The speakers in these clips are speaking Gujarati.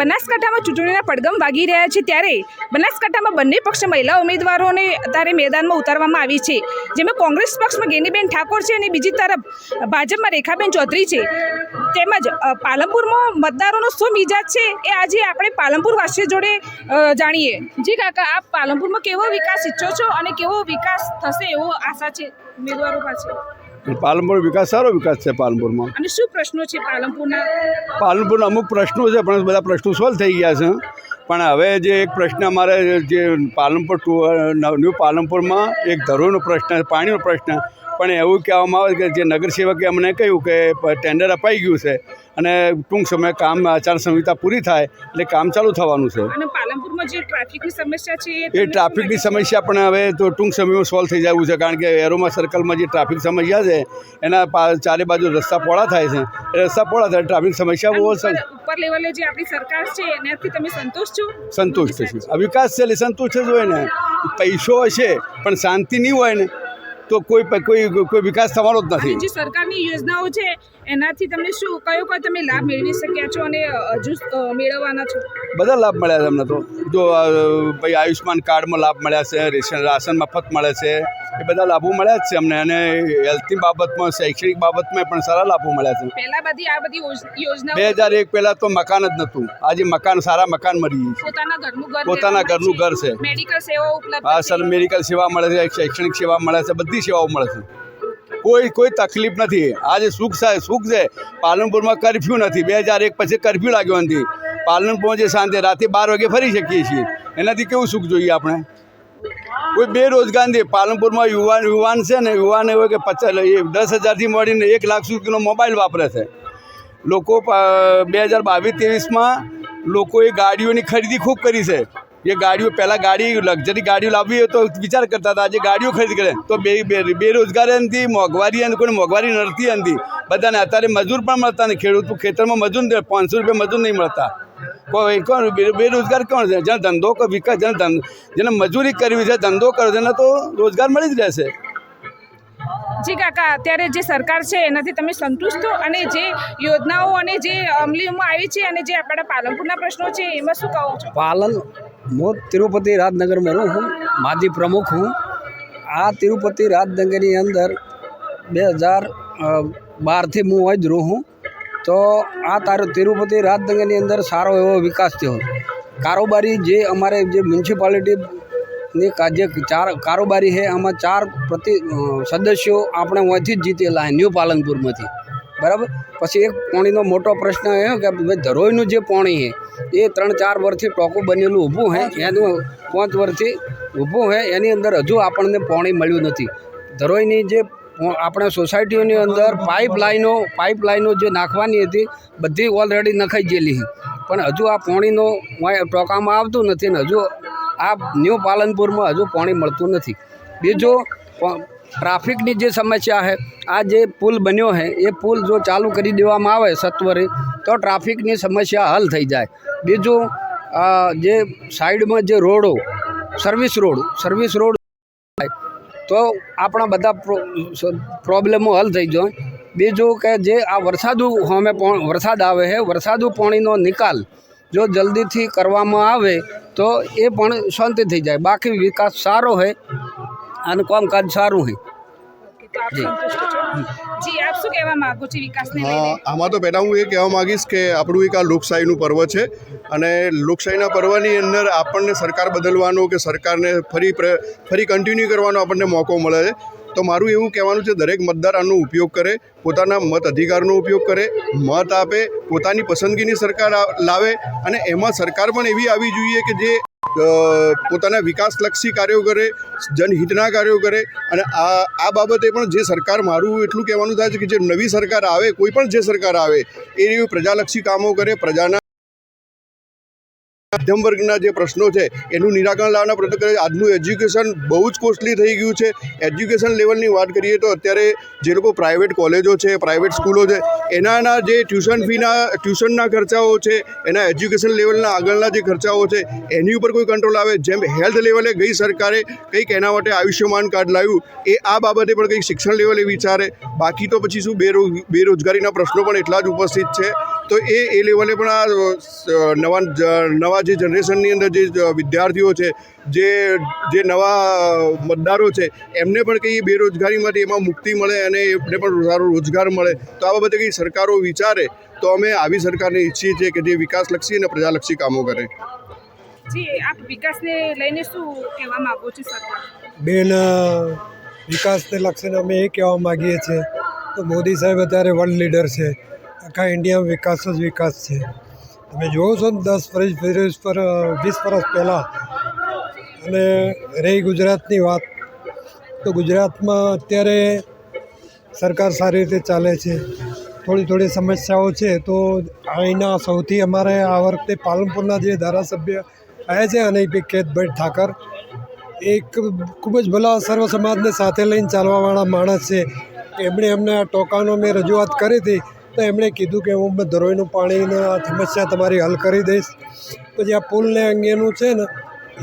બનાસકાંઠામાં ચૂંટણીના પડગમ વાગી રહ્યા છે ત્યારે બનાસકાંઠામાં બંને પક્ષ મહિલા ઉમેદવારોને અત્યારે મેદાનમાં ઉતારવામાં આવી છે. જેમાં કોંગ્રેસ પક્ષમાં ગેનીબેન ઠાકોર છે અને બીજી તરફ ભાજપમાં રેખાબેન ચૌધરી છે. તેમજ પાલનપુરમાં મતદારોનો શું મિજાજ છે એ આજે આપણે પાલનપુર વાસીઓ જોડે જાણીએ. જી કાકા, આપ પાલનપુરમાં કેવો વિકાસ ઈચ્છો છો અને કેવો વિકાસ થશે એવો આશા છે, ઉમેદવારો પાસે? પાલનપુર વિકાસ સારો વિકાસ છે પાલનપુરમાં. અને શું પ્રશ્નો છે પાલનપુરના? પાલનપુરના અમુક પ્રશ્નો છે પણ બધા પ્રશ્નો સોલ્વ થઈ ગયા છે. પણ હવે જે એક પ્રશ્ન અમારે જે પાલનપુર ટુ ન્યૂ પાલનપુરમાં એક ધરોનો પ્રશ્ન પાણીનો પ્રશ્ન. પણ એવું કહેવામાં આવે કે જે નગરસેવકે અમને કહ્યું કે ટેન્ડર અપાઈ ગયું છે અને ટૂંક સમયે કામ આચારસંહિતા પૂરી થાય એટલે કામ ચાલુ થવાનું છે. જે ટ્રાફિકની સમસ્યા છે એ ટ્રાફિકની? સમસ્યા પણ હવે તો ટૂંક સમયમાં સોલ્વ થઈ જવું છે કારણ કે એરોમા સર્કલમાં જે ટ્રાફિક સમસ્યા છે એના ચારે બાજુ રસ્તા પહોળા થાય છે. એ રસ્તા પહોળા થાય ટ્રાફિક સમસ્યા બહુ ઉપર ઉપર લેવલે જે આપણી સરકાર છે એનાથી તમે સંતોષ છો? સંતુષ્ટ છે. આ વિકાસ છે એટલે સંતુષ્ટ જ હોય ને. પૈસો હશે પણ શાંતિ નહીં હોય ને. તો કોઈ કોઈ કોઈ વિકાસ થવાનો જ નથી. જે સરકારની યોજનાઓ છે, એનાથી તમને શું, કયો કયો તમે લાભ મેળવી શક્યા છો અને હજુ મેળવવાના છો? બધા લાભ મળ્યા છે અમને તો. જો ભાઈ આયુષ્માન કાર્ડમાં લાભ મળ્યા છે રેશન રાશન મફત મળે છે એ બધા લાભો મળ્યા જ છે અમને. અને હેલ્થની બાબતમાં શૈક્ષણિક બાબતમાં પણ સારા લાભો મળ્યા છે. પહેલા બધી આ બધી યોજના બે હજાર એક પહેલાં તો મકાન જ નહોતું. આજે મકાન સારા મકાન મળી પોતાના ઘરનું ઘર પોતાના ઘરનું ઘર છે. મેડિકલ સેવા ઉપલબ્ધ આ સર મેડિકલ સેવા મળે છે શૈક્ષણિક સેવા મળે છે બધી સેવાઓ મળે છે. કોઈ કોઈ તકલીફ નથી. આજે સુખ છે સુખ છે. પાલનપુરમાં કરફ્યુ નથી. બે હજાર એક પછી કરફ્યુ લાગ્યો નથી. પાલનપુરમાં જે સાંજે, રાતે બાર વાગે ફરી શકીએ છીએ. એનાથી કેવું સુખ જોઈએ આપણે? કોઈ બેરોજગાર નથી પાલનપુરમાં યુવાન યુવાન છે ને, યુવાન એવો કે પચાસ એ દસ હજારથી મળીને એક લાખ સુધીનો મોબાઈલ વાપરે છે. લોકો બે હજાર બાવીસ, ત્રેવીસમાં લોકોએ ગાડીઓની ખરીદી ખૂબ કરી છે. એ ગાડીઓ, પહેલાં ગાડી, લક્ઝરી ગાડીઓ લાવવી હોય તો વિચાર કરતા હતા, આજે ગાડીઓ ખરીદી કરે. તો બે બેરોજગારી નથી, મોંઘવારી હતી કોઈ મોંઘવારી નડતી નથી. બધાને અત્યારે મજૂર પણ મળતા નહીં ખેડૂત ખેતરમાં મજૂર પાંચસો રૂપિયા મજૂર નહીં મળતા. કોઈ કોણ? બેરોજગાર કોણ છે? જેને ધંધો કે વિકાસ જેને જેને મજૂરી કરવી છે ધંધો કરવો છે તો રોજગાર મળી જ રહેશે. જી કાકા અત્યારે જે સરકાર છે એનાથી તમે સંતુષ્ટ અને જે યોજનાઓ અને જે અમલીમાં આવી છે અને જે આપણા પાલનપુરના પ્રશ્નો છે એમાં શું કહો છો? પાલન હું તિરુપતિ રાજનગરમાં રહું હું માજી પ્રમુખ હું. આ તિરુપતિ રાજનગરની અંદર બે હજાર બારથી હું અહીં જ રહું હું તો આ તારો તિરુપતિ રાજનગરની અંદર સારો એવો વિકાસ થયો. કારોબારી જે અમારે જે મ્યુનિસિપાલિટીની જે ચાર કારોબારી છે, આમાં ચાર પ્રતિ સદસ્યો આપણે અહીંથી જ જીતેલા ન્યૂ પાલનપુરમાંથી. બરાબર? પછી એક પાણીનો મોટો પ્રશ્ન એ કે ભાઈ ધરોઈનું જે પાણી છે, એ ત્રણ ચાર વર્ષથી ટોકું બનેલું ઊભું છે, એનું પાંચ વર્ષથી ઊભું છે, એની અંદર હજુ આપણને પાણી મળ્યું નથી. ધરોઈની જે આપણે સોસાયટીઓની અંદર પાઇપ લાઈનો પાઇપ લાઇનો જે નાખવાની હતી, બધી ઓલરેડી નખાઈ ગયેલી પણ હજુ આ પાણીનો ટોકામાં આવતું નથી ને હજુ આ ન્યૂ પાલનપુરમાં હજુ પાણી મળતું નથી. બીજું ટ્રાફિકની જે સમસ્યા છે, આ જે પુલ બન્યો છે, એ પુલ જો ચાલુ કરી દેવામાં આવે સત્વરે, તો ટ્રાફિકની સમસ્યા હલ થઈ જાય. બીજું જે સાઈડમાં જે રોડો સર્વિસ રોડ સર્વિસ રોડ તો આપણા બધા પ્રોબ્લેમો હલ થઈ જાય. બીજું કે જે આ વરસાદુ હોમે વરસાદ આવે છે વરસાદુ પાણીનો નિકાલ જો જલ્દીથી કરવામાં આવે તો એ પણ શાંતિ થઈ જાય. બાકી વિકાસ સારો છે અને કામકાજ સારું છે. છો જી આપ શું કહેવા માંગો છો વિકાસને આમાં તો પહેલાં હું એ કહેવા માગીશ કે આપણું એક આ લોકશાહીનું પર્વ છે અને લોકશાહીના પર્વની અંદર આપણને સરકાર બદલવાનો કે સરકારને ફરી પ્ર ફરી કન્ટિન્યુ કરવાનો આપણને મોકો મળે છે. તો મારું એવું કહેવાનું છે દરેક મતદાર આનો ઉપયોગ કરે પોતાના મત અધિકારનો ઉપયોગ કરે મત આપે પોતાની પસંદગીની સરકાર લાવે અને એમાં સરકાર પણ એવી આવી જોઈએ કે જે પોતાના વિકાસલક્ષી કાર્યો કરે, જનહિતના કાર્યો કરે અને આ આ બાબતે પણ જે સરકાર મારું એટલું કહેવાનું થાય છે કે જે નવી સરકાર આવે, કોઈ પણ જે સરકાર આવે એ પ્રજાલક્ષી કામો કરે, પ્રજાના મધ્યમ વર્ગના જે પ્રશ્નો છે, એનું નિરાકરણ લાવવાના પ્રયત્ન કરે આજનું એજ્યુકેશન બહુ જ કોસ્ટલી થઈ ગયું છે. એજ્યુકેશન લેવલની વાત કરીએ તો અત્યારે જે લોકો પ્રાઇવેટ કોલેજો છે પ્રાઇવેટ સ્કૂલો છે, એનાના જે ટ્યુશન ફીના ટ્યુશનના ખર્ચાઓ છે, એના એજ્યુકેશન લેવલના આગળના જે ખર્ચાઓ છે, એની ઉપર કોઈ કંટ્રોલ આવે. જેમ હેલ્થ લેવલે ગઈ સરકારે કંઈક એના માટે આયુષ્યમાન કાર્ડ લાવ્યું, એ આ બાબતે પણ કંઈક શિક્ષણ લેવલે વિચારે. બાકી તો પછી શું બેરો, બેરોજગારીના પ્રશ્નો પણ એટલા જ ઉપસ્થિત છે. તો એ એ લેવલે પણ આ નવા નવા જે જનરેશનની અંદર જે વિદ્યાર્થીઓ છે જે જે નવા મતદારો છે એમને પણ કંઈ બેરોજગારીમાંથી એમાં મુક્તિ મળે અને એમને પણ સારો રોજગાર મળે તો આ બાબતે કંઈ સરકારો વિચારે તો અમે આવી સરકારને ઈચ્છીએ છીએ કે જે વિકાસલક્ષી અને પ્રજાલક્ષી કામો કરે. જી આપ વિકાસને લઈને શું કહેવા માંગો છો સરકાર? બેન વિકાસને લક્ષીને અમે એ કહેવા માગીએ છીએ તો મોદી સાહેબ અત્યારે વર્લ્ડ લીડર છે. આખા ઇન્ડિયામાં વિકાસ જ વિકાસ છે. તમે જુઓ છો ને, દસ વર્ષ વર્ષ પર, વીસ વર્ષ પહેલાં. અને રહી ગુજરાતની વાત, તો ગુજરાતમાં અત્યારે સરકાર સારી રીતે ચાલે છે. થોડી થોડી સમસ્યાઓ છે, તો અહીંના સૌથી અમારે આ વખતે પાલનપુરના જે ધારાસભ્ય આવ્યા છે અને કેતભાઈ ઠાકર, એક ખૂબ જ ભલા સર્વ સમાજને સાથે લઈને ચાલવાવાળા માણસ છે. એમણે અમને આ ટોકાનો મેં રજૂઆત કરી હતી. તો એમણે કીધું કે હું ધરોઈનું પાણીને સમસ્યા તમારી હલ કરી દઈશ. પછી આ પુલને અંગેનું છે ને,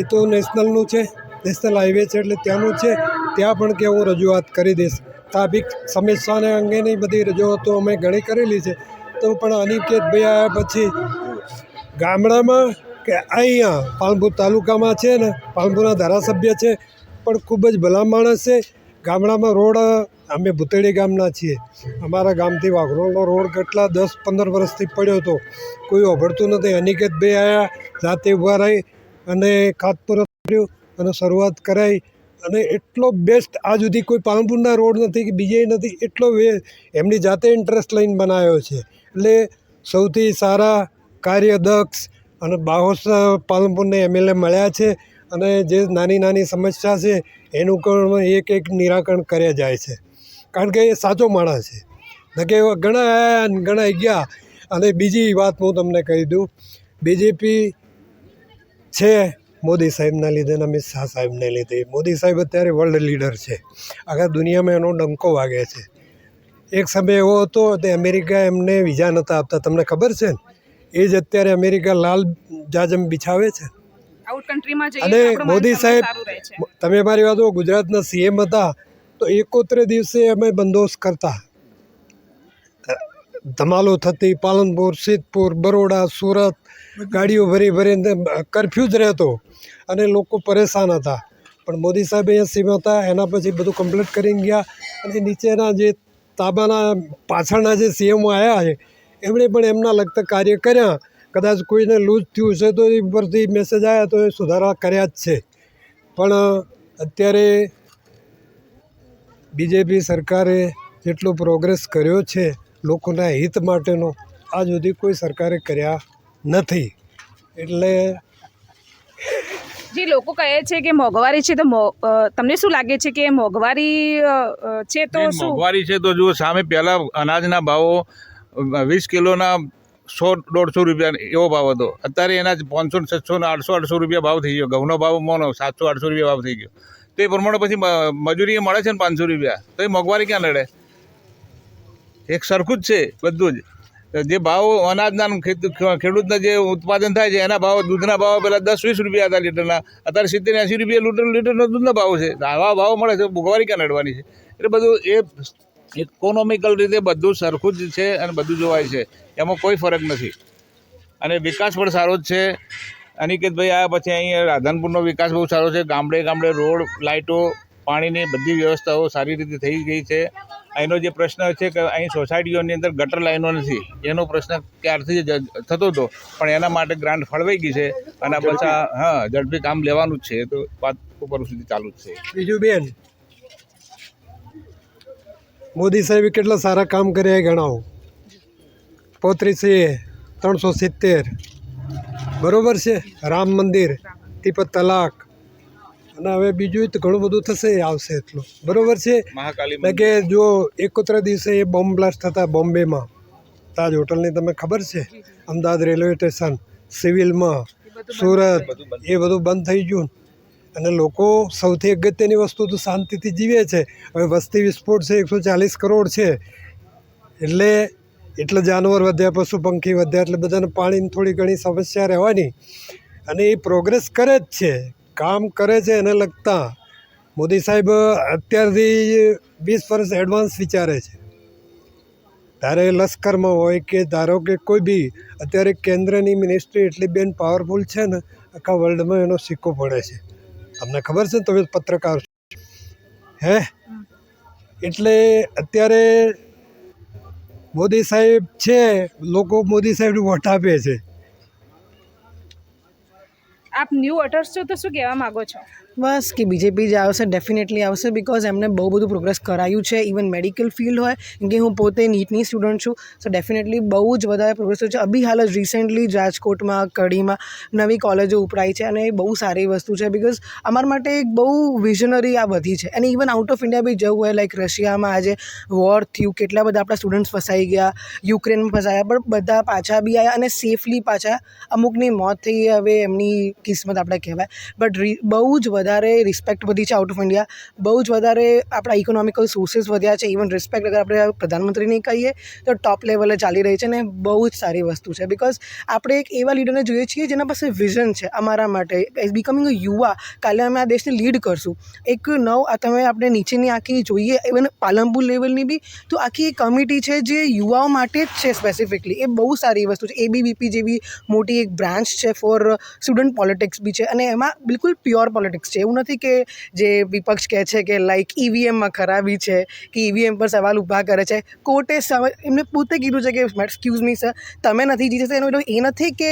એ તો નેશનલનું છે, નેશનલ હાઈવે છે એટલે ત્યાંનું છે, ત્યાં પણ કે હું રજૂઆત કરી દઈશ. ટ્રાફિક સમસ્યાને અંગેની બધી રજૂઆતો અમે ઘણી કરેલી છે. તો પણ અનિકેતભાઈ આવ્યા પછી ગામડામાં કે અહીંયા પાલનપુર તાલુકામાં છે ને, પાલનપુરના ધારાસભ્ય છે, પણ ખૂબ જ ભલા માણસ છે. ગામડામાં રોડ અમે ભૂતેડી ગામના છીએ. અમારા ગામથી વાઘરોળનો રોડ કેટલા દસ પંદર વર્ષથી પડ્યો હતો. કોઈ ઓભળતું નથી. અનિકેતભાઈ આવ્યા જાતે ઊભા રહી અને ખાતપુરત કર્યું અને શરૂઆત કરાઈ. અને એટલો બેસ્ટ આજ સુધી કોઈ પાલનપુરના રોડ નથી કે બીજે નથી, એટલો વે એમની જાતે ઇન્ટરેસ્ટ લઈને બનાવ્યો છે. એટલે સૌથી સારા કાર્યદક્ષ અને બાહોશ પાલનપુરને એમએલએ મળ્યા છે અને જે નાની નાની સમસ્યા છે, એનું પણ એક એક નિરાકરણ કર્યા જાય છે. કારણ કે એ સાચો માણસ છે. ન કે એવા ઘણા આયા ને ઘણા ગયા. અને બીજી વાત હું તમને કહી દઉં. બીજેપી છે મોદી સાહેબના લીધે અને અમિત શાહ સાહેબને લીધે. મોદી સાહેબ અત્યારે વર્લ્ડ લીડર છે. આખા દુનિયામાં એનો ડંકો વાગે છે. એક સમય એવો હતો તે અમેરિકા એમને વિઝા નહોતા આપતા. તમને ખબર છે ને? એ જ અત્યારે અમેરિકા લાલ જાજમ બિછાવે છે. અને મોદી સાહેબ તમે મારી વાત ગુજરાતના સીએમ હતા. તો એકોતેર દિવસે અમે બંદોબસ્ત કરતા. ધમાલો થતી, પાલનપુર, સિદ્ધપુર, બરોડા, સુરત, ગાડીઓ ભરી ભરીને કરફ્યુ જ રહેતો અને લોકો પરેશાન હતા. પણ મોદી સાહેબ અહીંયા સીમ હતા, એના પછી બધું કમ્પ્લીટ કરીને ગયા અને નીચેના જે તાબાના પાછળના જે સીએમઓ આવ્યા છે, એમણે પણ એમના લગતા કાર્ય કર્યા. કદાચ કોઈને લૂઝ થયું છે તો એ પરથી મેસેજ આવ્યા તો એ સુધારા કર્યા જ છે. પણ અત્યારે બીજેપી સરકારે જેટલો પ્રોગ્રેસ કર્યો છે લોકોના હિત માટેનો આજ સુધી કોઈ સરકારે કર્યા નથી. એટલે જે લોકો કહે છે કે મોંઘવારી છે તો મો- તમને શું લાગે છે કે મોંઘવારી છે તો શું? મોંઘવારી છે તો જુઓ સામે પહેલાં અનાજના ભાવો વીસ કિલોના સો દોઢસો રૂપિયા એવો ભાવ હતો. અત્યારે એના પાંચસો છસો આઠસો આઠસો રૂપિયા ભાવ થઈ ગયો. ઘઉંનો ભાવ મોનો સાતસો આઠસો રૂપિયા ભાવ થઈ ગયો. તો એ પ્રમાણે પછી મજૂરી મળે છે ને પાંચસો રૂપિયા. તો એ મોંઘવારી ક્યાં લડે એક સરખું જ છે બધું જ. જે ભાવ અનાજના ખેડૂતના જે ઉત્પાદન થાય છે, એના ભાવ, દૂધના ભાવ પહેલાં દસ વીસ રૂપિયા હતા લીટરના. અત્યારે સિત્તેર એંસી રૂપિયા લીટર, લીટરનો દૂધના ભાવ છે. આવા ભાવ મળે છે, મોંઘવારી ક્યાં લડવાની છે? એટલે બધું એ ઇકોનોમિકલ રીતે બધું સરખું જ છે અને બધું જોવાય છે. એમાં કોઈ ફરક નથી. અને વિકાસ પણ સારો જ છે. અનિકેતભાઈ આવ્યા પછી અહીંયા રાધનપુરનો વિકાસ બહુ સારો છે. ગામડે ગામડે રોડ લાઇટો પાણીની બધી વ્યવસ્થાઓ સારી રીતે થઈ ગઈ છે. અહીંનો જે પ્રશ્ન છે કે અહીં સોસાયટીઓની અંદર ગટર લાઈનો નથી એનો પ્રશ્ન ક્યારથી થતો હતો. પણ એના માટે ગ્રાન્ટ ફળવાઈ ગઈ છે અને પાછા હા ઝડપી કામ લેવાનું જ છે. તો વાત ઉપર સુધી ચાલુ જ છે. બીજું બેન મોદી સાહેબે કેટલા સારા કામ કર્યા એ ગણાવો. પોત્રીસે ત્રણસો સિત્તેર. બરોબર છે? રામ મંદિર તિપત તલાક. અને હવે બીજું તો ઘણું બધું થશે આવશે એટલું. બરાબર છે? એટલે કે જો એકોતેર દિવસે એ બોમ્બ બ્લાસ્ટ થતા બોમ્બેમાં તાજ હોટલની તમે ખબર છે? અમદાવાદ રેલવે સ્ટેશન સિવિલમાં સુરત એ બધું બંધ થઈ ગયું. અને લોકો સૌથી અગત્યની વસ્તુ તો શાંતિથી જીવે છે. હવે વસ્તી વિસ્ફોટ છે એકસો ચાલીસ કરોડ છે. એટલે એટલે જાનવર વધ્યા પશુ પંખી વધ્યા એટલે બધાને પાણીની થોડી ઘણી સમસ્યા રહેવાની. અને એ પ્રોગ્રેસ કરે જ છે. કામ કરે છે એને લગતા. મોદી સાહેબ અત્યારથી વીસ વર્ષ એડવાન્સ વિચારે છે. તારે લશ્કરમાં હોય કે ધારો કે કોઈ બી અત્યારે કેન્દ્રની મિનિસ્ટ્રી એટલી બેન પાવરફુલ છે ને આખા વર્લ્ડમાં એનો સિક્કો પડે છે. તમને ખબર છે ને તમે પત્રકાર છો. હે? એટલે અત્યારે મોદી સાહેબ છે લોકો મોદી સાહેબને વોટ આપે છે. આપ ન્યૂ વોટર્સ છો તો શું કહેવા માગો છો? બસ કે બીજેપી જ આવશે ડેફિનેટલી આવશે બિકોઝ એમને બહુ બધું પ્રોગ્રેસ કરાયું છે. ઇવન મેડિકલ ફિલ્ડ હોય કે હું પોતે નીટની સ્ટુડન્ટ છું સો ડેફિનેટલી બહુ જ વધારે પ્રોગ્રેસ છે. અભી હાલ જ રિસેન્ટલી રાજકોટમાં, કડીમાં નવી કોલેજો ઉપરાઈ છે અને એ બહુ સારી વસ્તુ છે બિકોઝ અમારા માટે એક બહુ વિઝનરી આ બધી છે. અને ઇવન આઉટ ઓફ ઇન્ડિયા બી જવું હોય લાઈક રશિયામાં આજે વોર થયું, કેટલા બધા આપણા સ્ટુડન્ટ્સ ફસાઈ ગયા, યુક્રેનમાં ફસાયા, પણ બધા પાછા બી આવ્યા અને સેફલી પાછા અમુકની મોત થઈ, હવે એમની કિસ્મત આપણે કહેવાય. બટ બહુ જ વધારે રિસ્પેક્ટ વધી છે આઉટ ઓફ ઇન્ડિયા બહુ જ વધારે આપણા ઇકોનોમિકલ સોર્સિસ વધ્યા છે. ઇવન રિસ્પેક્ટ અગર આપણે પ્રધાનમંત્રીની કહીએ, તો ટોપ લેવલે ચાલી રહી છે ને બહુ જ સારી વસ્તુ છે. બિકોઝ આપણે એક એવા લીડરને જોઈએ છીએ જેના પાસે વિઝન છે અમારા માટે. એઝ બિકમિંગ અ યુવા, કાલે અમે આ દેશને લીડ કરશું. એક નવ, આ તમે આપણે નીચેની આખી જોઈએ ઇવન પાલનપુર લેવલની બી, તો આખી એક કમિટી છે જે યુવાઓ માટે જ છે સ્પેસિફિકલી એ બહુ સારી વસ્તુ છે. એબીવીપી જેવી મોટી એક બ્રાન્ચ છે ફોર સ્ટુડન્ટ પોલિટિક્સ બી છે અને એમાં બિલકુલ પ્યોર પોલિટિક્સ છે. એવું નથી કે જે વિપક્ષ કહે છે કે લાઈક ઈવીએમમાં ખરાબી છે, કે ઈવીએમ પર સવાલ ઊભા કરે છે. કોર્ટે એમને પોતે કીધું છે કે એક્સક્યુઝ મી સર તમે નથી જીતી શકતા એનો એ નથી કે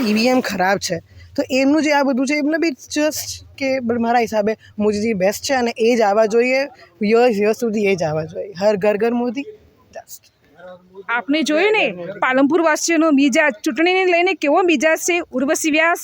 ઈવીએમ ખરાબ છે. તો એમનું જે આ બધું છે એમને બી જસ્ટ કે મારા હિસાબે મોદીજી બેસ્ટ છે અને એ જ આવવા જોઈએ. યર્સ યર્સ સુધી એ જ આવવા જોઈએ. હર ઘર ઘર મોદી. જસ્ટ આપને જોયું ને, પાલનપુર વાસીઓનો મિજાજ ચૂંટણીને લઈને કેવો મિજાજ છે? ઉર્વશી વ્યાસ